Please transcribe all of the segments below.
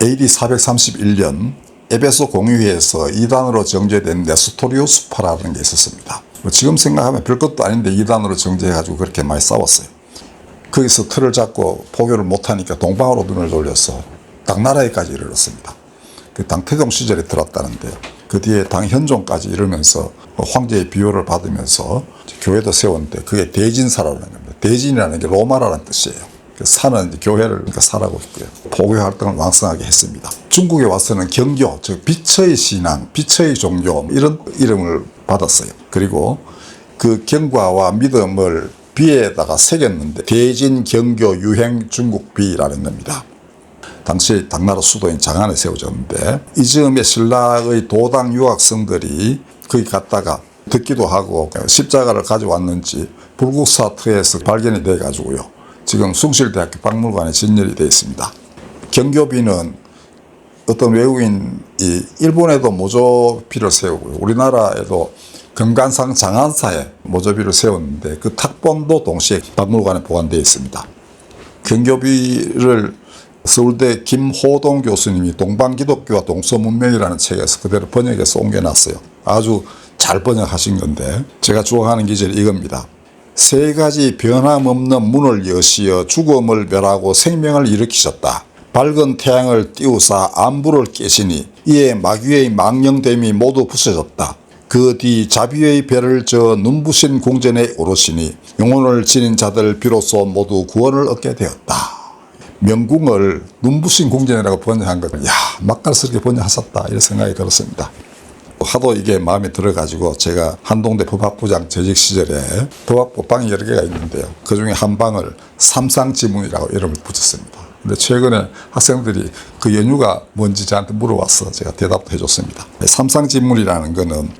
AD 431년 에베소 공유회에서 이단으로 정제된 네스토리우스파라는 게 있었습니다. 뭐 지금 생각하면 별것도 아닌데 이단으로 정제해가지고 그렇게 많이 싸웠어요. 거기서 틀을 잡고 포교를 못하니까 동방으로 눈을 돌려서 당나라에까지 이르렀습니다. 그 당태종 시절에 들었다는데 그 뒤에 당현종까지 이르면서 황제의 비호를 받으면서 교회도 세웠는데 그게 대진사라는 겁니다. 대진이라는 게 로마라는 뜻이에요. 그 사는 이제 교회를 그러니까 사라고 있고요. 포교 활동을 왕성하게 했습니다. 중국에 와서는 경교, 즉 빛의 신앙, 빛의 종교 이런 이름을 받았어요. 그리고 그 경과와 믿음을 비에다가 새겼는데 대진 경교 유행 중국 비라는 겁니다. 당시 당나라 수도인 장안에 세워졌는데 이 즈음에 신라의 도당 유학생들이 거기 갔다가 듣기도 하고 십자가를 가져왔는지 불국사트에서 발견이 돼 가지고요. 지금 숭실대학교 박물관에 진열이 되어 있습니다. 경교비는 어떤 외국인이 일본에도 모조비를 세우고 우리나라에도 금관상 장안사에 모조비를 세웠는데 그 탁본도 동시에 박물관에 보관되어 있습니다. 경교비를 서울대 김호동 교수님이 동방기독교와 동서문명이라는 책에서 그대로 번역해서 옮겨놨어요. 아주 잘 번역하신 건데 제가 좋아하는 기절이 이겁니다. 세 가지 변함없는 문을 여시어 죽음을 멸하고 생명을 일으키셨다. 밝은 태양을 띄우사 안부를 깨시니 이에 마귀의 망령됨이 모두 부서졌다. 그 뒤 자비의 배를 저 눈부신 궁전에 오르시니 영혼을 지닌 자들 비로소 모두 구원을 얻게 되었다. 명궁을 눈부신 궁전이라고 번역한 거를 야 맛깔스럽게 번역하셨다 이런 생각이 들었습니다. 하도 이게 마음에 들어가지고 제가 한동대 법학부장 재직 시절에 법학부 방이 여러 개가 있는데요. 그 중에 한 방을 삼상지문이라고 이름을 붙였습니다. 근데 최근에 학생들이 그 연유가 뭔지 저한테 물어와서 제가 대답도 해줬습니다. 삼상지문이라는 거는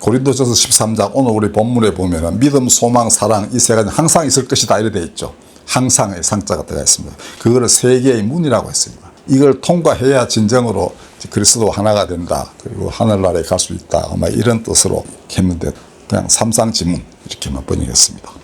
고린도전서 13장 오늘 우리 본문에 보면은 믿음, 소망, 사랑 이 세 가지 항상 있을 것이다 이래 돼 있죠. 항상의 상자가 들어가 있습니다. 그거를 세계의 문이라고 했습니다. 이걸 통과해야 진정으로 그리스도 하나가 된다. 그리고 하늘나라에 갈 수 있다. 아마 이런 뜻으로 했는데 그냥 삼상지문 이렇게만 번역했습니다.